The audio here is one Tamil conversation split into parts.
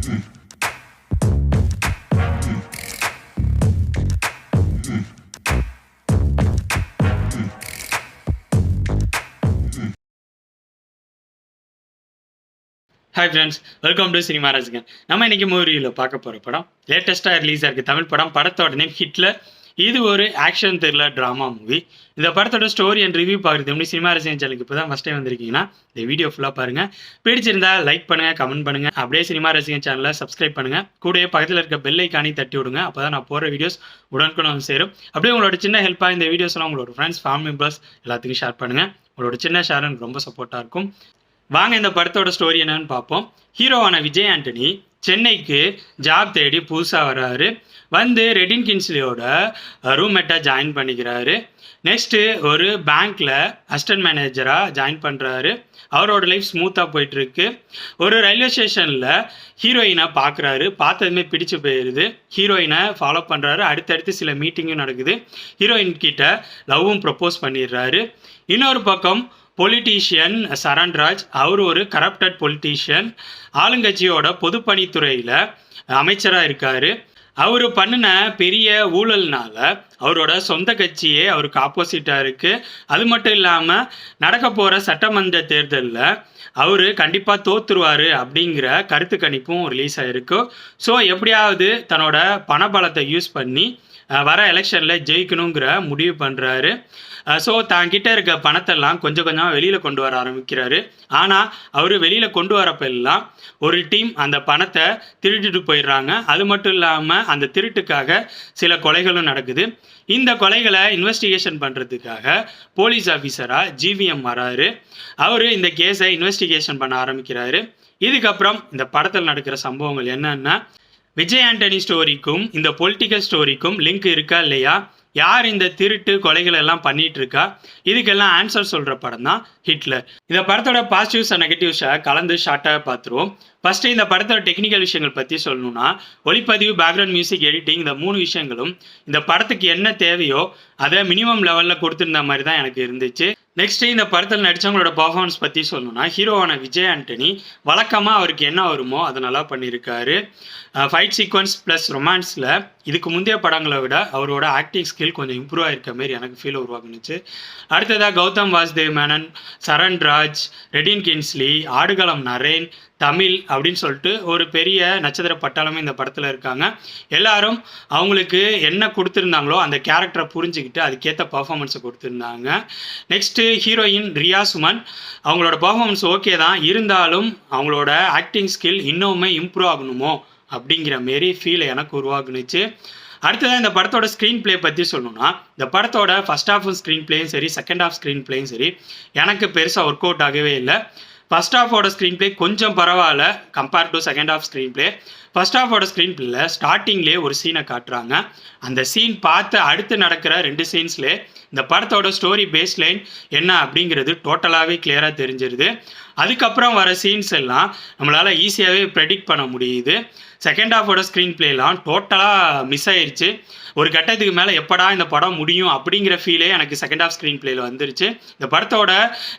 Hi friends welcome to cinema ரசிகன் நம்ம இன்னைக்கு மூவியில் பார்க்க போகிற படம் லேட்டஸ்ட்டாக ரிலீஸ் ஆயிருக்கு தமிழ் படம் படத்தோட நேம் ஹிட்லர். இது ஒரு ஆக்ஷன் த்ரில்லர் ட்ராமா மூவி இந்த படத்தோட ஸ்டோரி அண்ட் ரிவ்யூ பார்க்குறது எப்படி சினிமா ரசிகன் சேனலுக்கு இப்போ தான் ஃபஸ்ட் டைம் வந்திருக்கீங்கன்னா இந்த வீடியோ ஃபுல்லாக பாருங்கள் பிடிச்சிருந்தா லைக் பண்ணுங்கள் கமெண்ட் பண்ணுங்கள் அப்படியே சினிமா ரசிகன் சேனலை சப்ஸ்கிரைப் பண்ணுங்கள் கூடவே பக்கத்தில் இருக்க பெல் ஐக்கானி தட்டி விடுங்க. அப்போ தான் நான் போகிற வீடியோஸ் உடனுக்குடன் வந்து சேரும். அப்படியே உங்களோட சின்ன ஹெல்ப்பாக இந்த வீடியோஸ்லாம் உங்களோட ஃப்ரெண்ட்ஸ் ஃபேமிலி மெம்பர்ஸ் எல்லாத்துக்கும் ஷேர் பண்ணுங்கள் உங்களோட சின்ன ஷேர் எனக்கு ரொம்ப சப்போர்ட்டாக இருக்கும். வாங்க இந்த படத்தோட ஸ்டோரி என்னன்னு பார்ப்போம். ஹீரோவான விஜய் ஆண்டனி. சென்னைக்கு ஜாப் தேடி புதுசாக வர்றாரு. வந்து ரெடின் கின்ஸ்லியோட ரூம்மேட்டாக ஜாயின் பண்ணிக்கிறாரு. நெக்ஸ்ட்டு ஒரு பேங்க்கில் அசிஸ்டன்ட் மேனேஜராக ஜாயின் பண்ணுறாரு அவரோட லைஃப் ஸ்மூத்தாக போயிட்டுருக்கு. ஒரு ரயில்வே ஸ்டேஷனில் ஹீரோயினை பார்க்குறாரு பார்த்ததுமே பிடிச்சு போயிடுது ஹீரோயினை ஃபாலோ பண்ணுறாரு அடுத்தடுத்து சில மீட்டிங்கும் நடக்குது. ஹீரோயின் கிட்ட லவ்வும் ப்ரப்போஸ் பண்ணிடுறாரு. இன்னொரு பக்கம் பொலிட்டீஷியன் சரண்ராஜ் அவர் ஒரு கரப்டட் பொலிட்டீஷியன் ஆளுங்கட்சியோட பொதுப்பணித்துறையில் அமைச்சராக இருக்கார். அவர் பண்ணின பெரிய ஊழல்னால அவரோட சொந்த கட்சியே அவருக்கு ஆப்போசிட்டாக இருக்குது அது மட்டும் இல்லாமல் நடக்க போகிற சட்டமன்ற தேர்தலில் அவர் கண்டிப்பாக தோத்துருவார் அப்படிங்கிற கருத்து கணிப்பும் ரிலீஸ் ஆகிருக்கு ஸோ எப்படியாவது தன்னோட பணபலத்தை யூஸ் பண்ணி வர எலெக்ஷனில் ஜெயிக்கணுங்கிற முடிவு பண்ணுறாரு ஸோ கிட்ட இருக்க பணத்தெல்லாம் கொஞ்சம் கொஞ்சமாக வெளியில் கொண்டு வர ஆரம்பிக்கிறாரு. ஆனால் அவர் வெளியில் கொண்டு வரப்ப எல்லாம் ஒரு டீம் அந்த பணத்தை திருடிட்டு போயிடுறாங்க. அது மட்டும் இல்லாமல் அந்த திருட்டுக்காக சில கொலைகளும் நடக்குது. இந்த கொலைகளை இன்வெஸ்டிகேஷன் பண்ணுறதுக்காக போலீஸ் ஆஃபீஸராக ஜிவிஎம் வராரு. அவர் இந்த கேஸை இன்வெஸ்டிகேஷன் பண்ண ஆரம்பிக்கிறாரு. இதுக்கப்புறம் இந்த படத்தில் நடக்கிற சம்பவங்கள் என்னென்னா விஜய் ஆண்டனி ஸ்டோரிக்கும் இந்த பொலிட்டிக்கல் ஸ்டோரிக்கும் லிங்க் இருக்கா இல்லையா? யார் இந்த திருட்டு கொலைகள் எல்லாம் பண்ணிட்டு இருக்கா இதுக்கெல்லாம் ஆன்சர் சொல்ற படம் தான் ஹிட்லர். இந்த படத்தோட பாசிட்டிவ்ஸ் அண்ட் நெகட்டிவ்ஸை கலந்து ஷார்ட்டாக பார்த்துருவோம் ஃபர்ஸ்ட் இந்த படத்தோட டெக்னிக்கல் விஷயங்கள் பற்றி சொல்லணும்னா ஒளிப்பதிவு பேக்ரவுண்ட் மியூசிக் எடிட்டிங் இந்த மூணு விஷயங்களும் இந்த படத்துக்கு என்ன தேவையோ அதை மினிமம் லெவலில் கொடுத்துருந்த மாதிரி தான் எனக்கு இருந்துச்சு. நெக்ஸ்ட் இந்த படத்தில் நடித்தவங்களோட பர்ஃபார்மன்ஸ் பற்றி சொல்லணும்னா ஹீரோவான விஜய் ஆண்டனி வழக்கமாக அவருக்கு என்ன வருமோ அதை நல்லா பண்ணியிருக்காரு. ஃபைட் சீக்வன்ஸ் ப்ளஸ் ரொமான்ஸில் இதுக்கு முந்தைய படங்களை விட அவரோட ஆக்டிங் ஸ்கில் கொஞ்சம் இம்ப்ரூவ் ஆகிருக்க மாரி எனக்கு ஃபீல் உருவாக்குனுச்சு. அடுத்ததாக கௌதம் வாசுதேவ் மேனன் சரண் ராஜ் ரெடின் கின்ஸ்லி ஆடுகளம் நரேன் தமிழ் அப்படின்னு சொல்லிட்டு ஒரு பெரிய நட்சத்திர பட்டாளமே இந்த படத்தில் இருக்காங்க. எல்லாரும் அவங்களுக்கு என்ன கொடுத்துருந்தாங்களோ அந்த கேரக்டரை புரிஞ்சுக்கிட்டு அதுக்கேற்ற பர்ஃபாமன்ஸை கொடுத்துருந்தாங்க. Next heroine Riya Suman. அவங்களோட பர்ஃபாமன்ஸ் ஓகே தான். இருந்தாலும் அவங்களோட ஆக்டிங் ஸ்கில் இன்னுமே இம்ப்ரூவ் ஆகணுமோ அப்படிங்கிற மாரி ஃபீல் எனக்கு உருவாக்குனுச்சு. அடுத்ததாக இந்த படத்தோட ஸ்க்ரீன் பிளே பற்றி சொல்லணும்னா இந்த படத்தோட ஃபஸ்ட் ஆஃப் ஸ்க்ரீன் பிளேயும் சரி செகண்ட் ஆஃப் ஸ்க்ரீன் பிளேயும் சரி எனக்கு பெருசாக ஒர்க் அவுட் ஆகவே இல்லை. ஃபர்ஸ்ட் ஹாஃபோட ஸ்க்ரீன் ப்ளே கொஞ்சம் பரவாயில்ல compare to second half screenplay first ஹாஃபோட screen ப்ளேல ஸ்டார்டிங்லேயே ஒரு சீனை காட்டுறாங்க. அந்த சீன் பார்த்து அடுத்து நடக்கிற ரெண்டு சீன்ஸ்லே இந்த படத்தோட ஸ்டோரி பேஸ் லைன் என்ன அப்படிங்கிறது டோட்டலாகவே கிளியராக தெரிஞ்சிருது. அதுக்கப்புறம் வர சீன்ஸ் எல்லாம் நம்மளால் ஈஸியாகவே ப்ரெடிக்ட் பண்ண முடியுது. செகண்ட் ஹாஃபோட ஸ்க்ரீன் ப்ளேலாம் டோட்டலாக மிஸ் ஆயிடுச்சு ஒரு கட்டத்துக்கு மேலே எப்படா இந்த படம் முடியும் அப்படிங்கிற ஃபீலே எனக்கு செகண்ட் ஹாஃப் ஸ்க்ரீன் பிளேயில் வந்துருச்சு. இந்த படத்தோட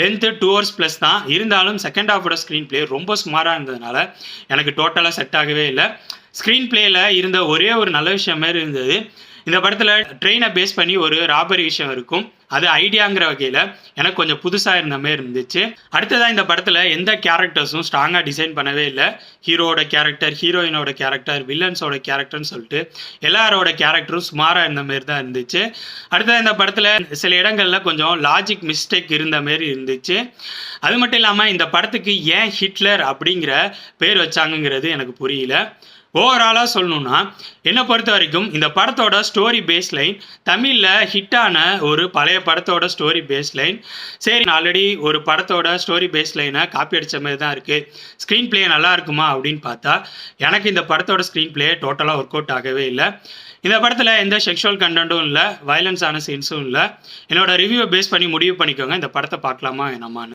லென்த்து டூ ஹவர்ஸ் ப்ளஸ் தான். இருந்தாலும் செகண்ட் ஹாஃபோட ஸ்க்ரீன் ப்ளே ரொம்ப சுமாராக இருந்ததுனால எனக்கு டோட்டலாக செட் ஆகவே இல்லை. ஸ்க்ரீன் ப்ளேயில் இருந்த ஒரே ஒரு நல்ல விஷயம் மாதிரி இருந்தது. இந்த படத்தில் ட்ரெயினை பேஸ் பண்ணி ஒரு ராபரி விஷயம் இருக்கும். அது ஐடியாங்கிற வகையில் எனக்கு கொஞ்சம் புதுசாக இருந்த மாதிரி இருந்துச்சு. அடுத்ததாக இந்த படத்தில் எந்த கேரக்டர்ஸும் ஸ்ட்ராங்காக டிசைன் பண்ணவே இல்லை. ஹீரோட கேரக்டர் ஹீரோயினோட கேரக்டர் வில்லன்ஸோட கேரக்டர்னு சொல்லிட்டு எல்லாரோட கேரக்டரும் சுமாராக இருந்த மாதிரி தான் இருந்துச்சு. அடுத்தது இந்த படத்தில் சில இடங்களில் கொஞ்சம் லாஜிக் மிஸ்டேக் இருந்த மாதிரி இருந்துச்சு. அது மட்டும் இல்லாமல் இந்த படத்துக்கு ஏன் ஹிட்லர் அப்படிங்கிற பேர் வச்சாங்கங்கிறது எனக்கு புரியல. ஓவராலாக சொல்லணும்னா என்னை பொறுத்த வரைக்கும் இந்த படத்தோட ஸ்டோரி பேஸ் லைன் தமிழில் ஹிட்டான ஒரு பழைய படத்தோட ஸ்டோரி பேஸ் லைன் சரி ஆல்ரெடி ஒரு படத்தோட ஸ்டோரி பேஸ் லைனை காப்பி அடித்த மாதிரி தான் இருக்குது ஸ்க்ரீன் ப்ளே நல்லா இருக்குமா அப்படின்னு பார்த்தா எனக்கு இந்த படத்தோட ஸ்க்ரீன் பிளே டோட்டலாக ஒர்க் அவுட் ஆகவே இல்லை. இந்த படத்தில் எந்த செக்ஷுவல் கண்டென்ட்டும் இல்லை வயலன்ஸான சீன்ஸும் இல்லை. என்னோட ரிவ்யூவை பேஸ் பண்ணி முடிவு பண்ணிக்கோங்க. இந்த படத்தை பார்க்கலாமா என்னமான்னு.